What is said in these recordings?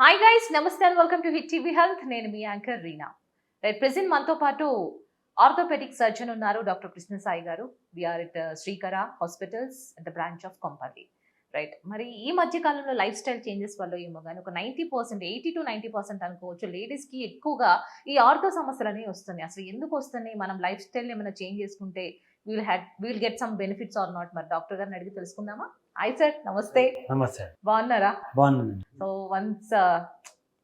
Hi guys నమస్తే and welcome to hit TV health నేను మీ యాంకర్ రీనా. రైట్ ప్రెసెంట్ మనతో పాటు ఆర్థోపెటిక్ సర్జన్ ఉన్నారు డాక్టర్ కృష్ణ సాయి గారు. We are it uh, Srikara hospitals at the branch of Kompally right మరి ఈ మధ్య కాలంలో లైఫ్ స్టైల్ చేంజెస్ వల్ల ఏమో కానీ ఒక ninety percent eighty to ninety percent అనుకోవచ్చు. లేడీస్కి ఎక్కువగా ఈ ఆర్థో సమస్యలు అనేవి వస్తున్నాయి. అసలు ఎందుకు వస్తున్నాయి? మనం లైఫ్ స్టైల్ ఏమైనా చేంజ్ చేసుకుంటే we'll had we'll get some benefits or not మరి డాక్టర్ గారిని అడిగి తెలుసుకుందామా? హాయ్ సార్ నమస్తే. నమస్తే. బాగున్నారా? బాగున్నానండి. సో వన్స్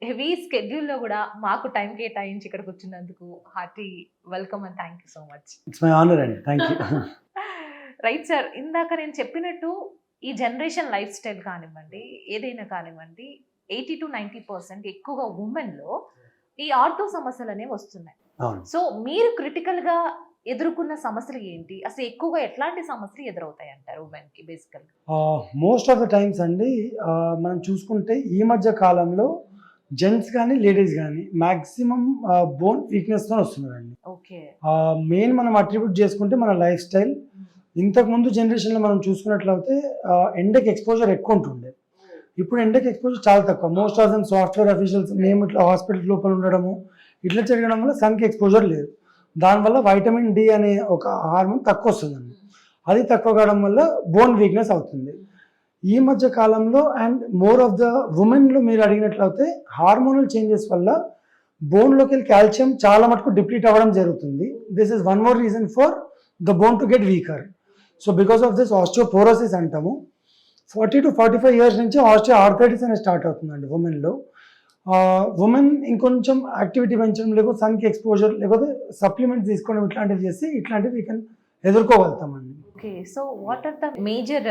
హెవీ స్కెడ్యూల్లో కూడా మాకు టైం కేటాయించి ఇక్కడికి వచ్చినందుకు hearty welcome and thank you so much. It's my honour అండి. థ్యాంక్ యూ రైట్ సార్ ఇందాక నేను చెప్పినట్టు ఈ జనరేషన్ లైఫ్ స్టైల్ కానివ్వండి ఏదైనా కానివ్వండి ఎయిటీ టు నైంటీ పర్సెంట్ ఎక్కువగా ఉమెన్లో ఈ ఆర్థో సమస్యలు అనేవి వస్తున్నాయి సో మీరు క్రిటికల్గా ఎదుర్కొన్న సమస్యలు ఏంటి? అసలు ఎక్కువగా ఎట్లాంటి సమస్యలు ఎదురవుతాయి అంటారు ఉమెన్కి బేసికల్గా మోస్ట్ ఆఫ్ ద టైమ్స్ అండి మనం చూసుకుంటే ఈ మధ్య కాలంలో జెంట్స్ కానీ లేడీస్ కానీ మ్యాక్సిమం బోన్ వీక్నెస్తో వస్తున్నారండి. ఓకే. మెయిన్ మనం అట్రిబ్యూట్ చేసుకుంటే మన లైఫ్ స్టైల్ ఇంతకు ముందు జనరేషన్లో మనం చూసుకున్నట్లయితే ఎండకి ఎక్స్పోజర్ ఎక్కువ ఉంటుండే. ఇప్పుడు ఎండకి ఎక్స్పోజర్ చాలా తక్కువ. Most of them software officials మేము ఇట్లా హాస్పిటల్ లోపల ఉండడము ఇట్లా జరగడం వల్ల సన్కి ఎక్స్పోజర్ లేదు. దానివల్ల వైటమిన్ డి అనే ఒక హార్మోన్ తక్కువ వస్తుందండి అది తక్కువ కావడం వల్ల బోన్ వీక్నెస్ అవుతుంది. ఈ మధ్య కాలంలో అండ్ మోర్ ఆఫ్ ద ఉమెన్లో మీరు అడిగినట్లయితే హార్మోనల్ చేంజెస్ వల్ల బోన్లోకి వెళ్ళి కాల్షియం చాలా మటుకు డిప్లీట్ అవ్వడం జరుగుతుంది. This is one more reason for the bone to get weaker so because of this osteoporosis అంటాము. Forty to forty five years నుంచి ఆస్టియో ఆర్థరైటిస్ అనేది స్టార్ట్ అవుతుందండి ఉమెన్లో ఉమెన్ ఇంకొంచెం యాక్టివిటీ పెంచడం లేకపోతే సన్కి ఎక్స్పోజర్ లేకపోతే సప్లిమెంట్స్ తీసుకోవడం ఇట్లాంటివి చేసి ఇట్లాంటివి can ఎదుర్కోగలుగుతామండి. Okay so what are the major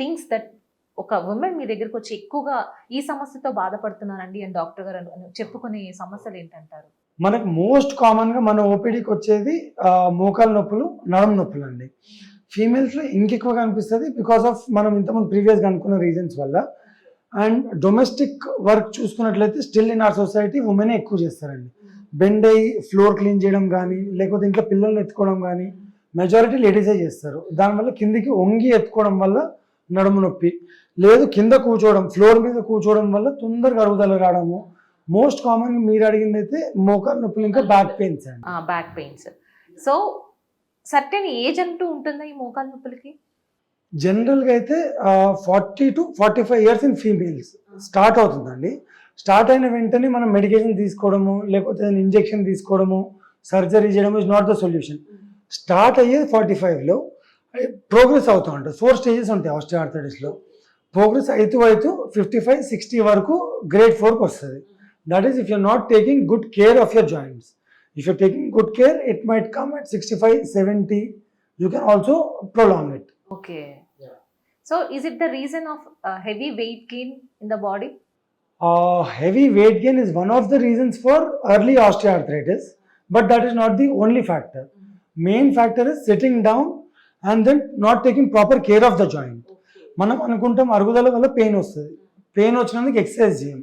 things that ఒక ఉమెన్ మీ దగ్గరకు వచ్చి ఎక్కువగా ఈ సమస్యతో బాధపడుతున్నానండి అని డాక్టర్ గారు చెప్పుకునే సమస్యలు ఏంటంటారు? మనకు మోస్ట్ కామన్గా మన ఓపీడీకి వచ్చేది మోకాలు నొప్పులు నరం నొప్పులు అండి ఫీమేల్స్లో ఇంకెక్కువ కనిపిస్తుంది బికాస్ ఆఫ్ మనం ఇంతకుముందు ప్రీవియస్గా అనుకున్న రీజన్స్ వల్ల అండ్ డొమెస్టిక్ వర్క్ చూసుకున్నట్లయితే స్టిల్ ఇన్ ఆర్ సొసైటీ ఉమెనే ఎక్కువ చేస్తారండి. బెండ్ అయ్యి ఫ్లోర్ క్లీన్ చేయడం కానీ లేకపోతే ఇంట్లో పిల్లల్ని ఎత్తుకోవడం కానీ మెజారిటీ లేడీసే చేస్తారు. దానివల్ల కిందికి వంగి ఎత్తుకోవడం వల్ల నడుము నొప్పి. లేదు కింద కూర్చోవడం ఫ్లోర్ మీద కూర్చోవడం వల్ల తొందరగా అరుగుదల రావడము. మోస్ట్ కామన్ మీరు అడిగింది అయితే మోకాలు నొప్పులు ఇంకా బ్యాక్ పెయిన్స్ అండి. Back pains so certain age అంటూ ఉంటుందా ఈ మోకాలు నొప్పులకి? జనరల్గా అయితే forty to forty five years in females start అవుతుందండి. స్టార్ట్ అయిన వెంటనే మనం మెడికేషన్ తీసుకోవడము లేకపోతే ఇంజెక్షన్ తీసుకోవడము సర్జరీ చేయడం is not the solution start అయ్యేది ఫార్టీ ఫైవ్లో ప్రోగ్రెస్ అవుతూ ఉంటుంది ఫోర్ స్టేజెస్ ఉంటాయి ఆస్టియోఆర్థరైటిస్లో. ప్రోగ్రెస్ అవుతూ అవుతూ ఫిఫ్టీ ఫైవ్ సిక్స్టీ వరకు గ్రేడ్ ఫోర్కి వస్తుంది. That is if you're not taking good care of your joints if you're taking good care it might come at sixty five seventy you can also prolong it okay so is it the reason of heavy weight gain in the body Uh, heavy weight gain is one of the reasons for early osteoarthritis, but that is not the only factor. Main factor is sitting down and then not taking proper care of the joint. మనం అనుకుంటాం అరుగుదల వల్ల pain వస్తుంది pain వచ్చినందుకు exercise చేయం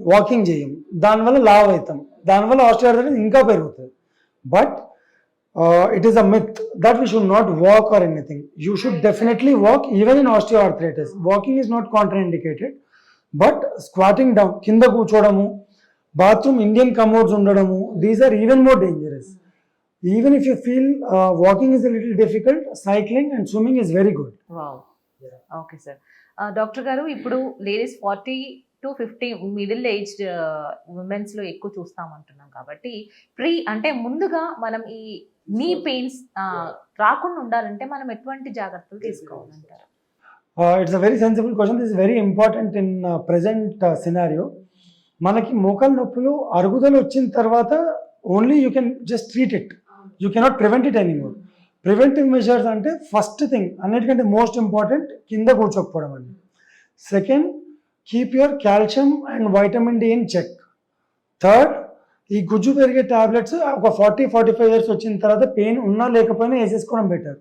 walking చేయం దానివల్ల లావ్ అవుతాం దానివల్ల ఆస్టియోఆర్థరైటిస్ ఇంకా పెరుగుతుంది but it is a myth that we should not walk or anything you should definitely walk even in osteoarthritis walking is not contraindicated but squatting down కింద కూర్చోవడము బాత్రూమ్ ఇండియన్ కమోడ్స్ ఉండడము these are even more dangerous even if you feel walking is little difficult cycling and swimming is very good okay sir doctor గారు ఇప్పుడు ladies forty to fifty middle age ఉమెన్స్లో ఎక్కువ చూస్తామంటున్నాం కాబట్టి pre అంటే ముందుగా మనం ఈ నీ పెయిన్స్ రాకుండా ఉండాలంటే మనం ఎటువంటి జాగ్రత్తలు తీసుకోవాలంటారు? It's a very sensible question this very important in present scenario మనకి మోకాలు నొప్పులు అరుగుదల వచ్చిన తర్వాత only you can just treat it you cannot prevent it anymore preventive measures అంటే ఫస్ట్ థింగ్ అన్నిటికంటే మోస్ట్ ఇంపార్టెంట్ కింద కూర్చోకపోవడం అండి. Second keep your calcium and vitamin D in check third ఈ గుజ్జు పెరిగే టాబ్లెట్స్ ఒక ఫార్టీ ఫార్టీ ఫైవ్ ఇయర్స్ వచ్చిన తర్వాత పెయిన్ ఉన్నా లేకపోయినా వేసేసుకోవడం better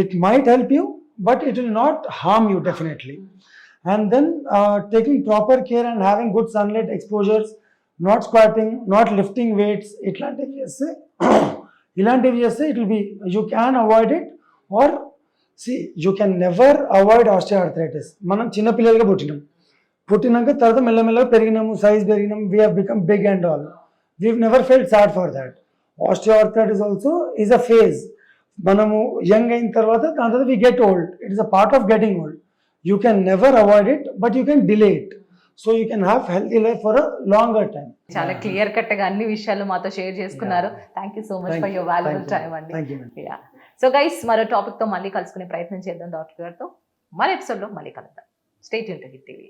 it might help you but it will not harm you definitely and then taking proper care and having good sunlight exposures not squatting not lifting weights ఇట్లాంటివి చేస్తే ఇలాంటివి చేస్తే it will be you can avoid it or see you can never avoid osteoarthritis మనం చిన్నపిల్లలుగా పుట్టినాం. పుట్టినాక తర్వాత మెల్లమెల్లగా పెరిగినాము size పెరిగినాము we have become big and all we never felt sad for that osteoarthritis also is a phase మనము young అయిన తర్వాత దాని తర్వాత we get old it is a part of getting old you can never avoid it but you can delay it so you can have healthy life for a longer time చాలా clear కట్గా అన్ని విషయాలు మాతో share చేసుకున్నారు. Thank you so much for your valuable time అండి. So guys మరో టాపిక్తో మళ్ళీ కలుసుకునే ప్రయత్నం చేద్దాం డాక్టర్ గారితో. మరో ఎపిసోడ్లో మళ్ళీ కలుద్దాం. స్టేట్ యూన్ హిట్ టీవీ